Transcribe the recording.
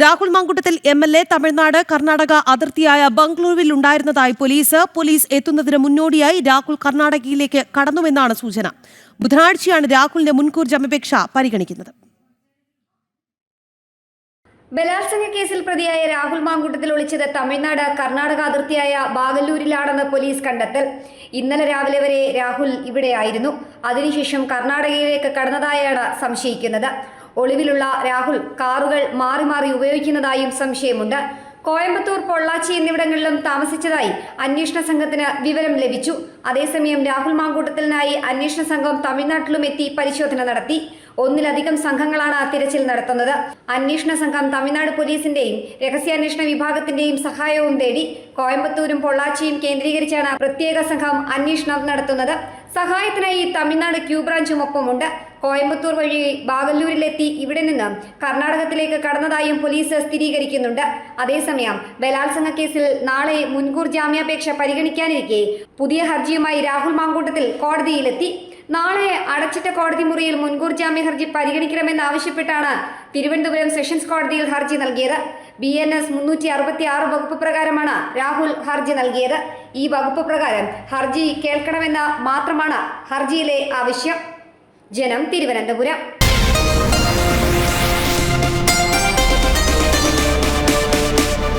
Rahul Mamkootathil M L A Tamil Nadu Karnataka അതിർത്തിയായ ബംഗളൂരുവിൽ ഉണ്ടായിരുന്നതായി പോലീസ്. പോലീസ് എത്തുന്നതിന് മുന്നോടിയായി രാഹുൽ കർണാടകയിലേക്ക് കടന്നുവെന്നാണ് സൂചന. ബുധനാഴ്ചയാണ് രാഹുലിന്റെ മുൻകൂർ ജാമ്യാപേക്ഷ പരിഗണിക്കുന്നത്. ബലാത്സംഗ കേസിൽ പ്രതിയായ രാഹുൽ മാങ്കൂട്ടത്തിൽ ഒളിച്ചത് തമിഴ്നാട് കർണാടക അതിർത്തിയായ ബാഗല്ലൂരിലാണെന്ന് പോലീസ് കണ്ടെത്തൽ. ഇന്നലെ രാവിലെ വരെ രാഹുൽ ഇവിടെയായിരുന്നു. അതിനുശേഷം കർണാടകയിലേക്ക് കടന്നതായാണ് സംശയിക്കുന്നത്. ഒളിവിലുള്ള രാഹുൽ കാറുകൾ മാറി മാറി ഉപയോഗിക്കുന്നതായും സംശയമുണ്ട്. കോയമ്പത്തൂർ പൊള്ളാച്ചി എന്നിവിടങ്ങളിലും താമസിച്ചതായി അന്വേഷണ സംഘത്തിന് വിവരം ലഭിച്ചു. അതേസമയം രാഹുൽ മാങ്കൂട്ടത്തിനായി അന്വേഷണ സംഘം തമിഴ്നാട്ടിലും എത്തി പരിശോധന നടത്തി. ഒന്നിലധികം സംഘങ്ങളാണ് തിരച്ചിൽ നടത്തുന്നത്. അന്വേഷണ സംഘം തമിഴ്നാട് പോലീസിന്റെയും രഹസ്യാന്വേഷണ വിഭാഗത്തിന്റെയും സഹായവും തേടി കോയമ്പത്തൂരും പൊള്ളാച്ചിയും കേന്ദ്രീകരിച്ചാണ് പ്രത്യേക സംഘം അന്വേഷണം നടത്തുന്നത്. സഹായത്തിനായി തമിഴ്നാട് ക്യൂ ബ്രാഞ്ചും ഒപ്പമുണ്ട് കോയമ്പത്തൂർ വഴി ബാഗല്ലൂരിലെത്തി ഇവിടെ നിന്ന് കർണാടകത്തിലേക്ക് കടന്നതായും പോലീസ് സ്ഥിരീകരിക്കുന്നുണ്ട്. അതേസമയം ബലാത്സംഗ കേസിൽ നാളെ മുൻകൂർ ജാമ്യാപേക്ഷ പരിഗണിക്കാനിരിക്കെ പുതിയ ഹർജിയുമായി രാഹുൽ മാങ്കൂട്ടത്തിൽ കോടതിയിലെത്തി. നാളെ അടച്ചിട്ട കോടതി മുറിയിൽ മുൻകൂർ ജാമ്യ ഹർജി പരിഗണിക്കണമെന്നാവശ്യപ്പെട്ടാണ് തിരുവനന്തപുരം സെഷൻസ് കോടതിയിൽ ഹർജി നൽകിയത്. ബി എൻ എസ് മുന്നൂറ്റി അറുപത്തി ആറ് വകുപ്പ് പ്രകാരമാണ് രാഹുൽ ഹർജി നൽകിയത്. ഈ വകുപ്പ് പ്രകാരം ഹർജി കേൾക്കണമെന്ന് മാത്രമാണ് ഹർജിയിലെ ആവശ്യം. ജനം തിരുവനന്തപുരം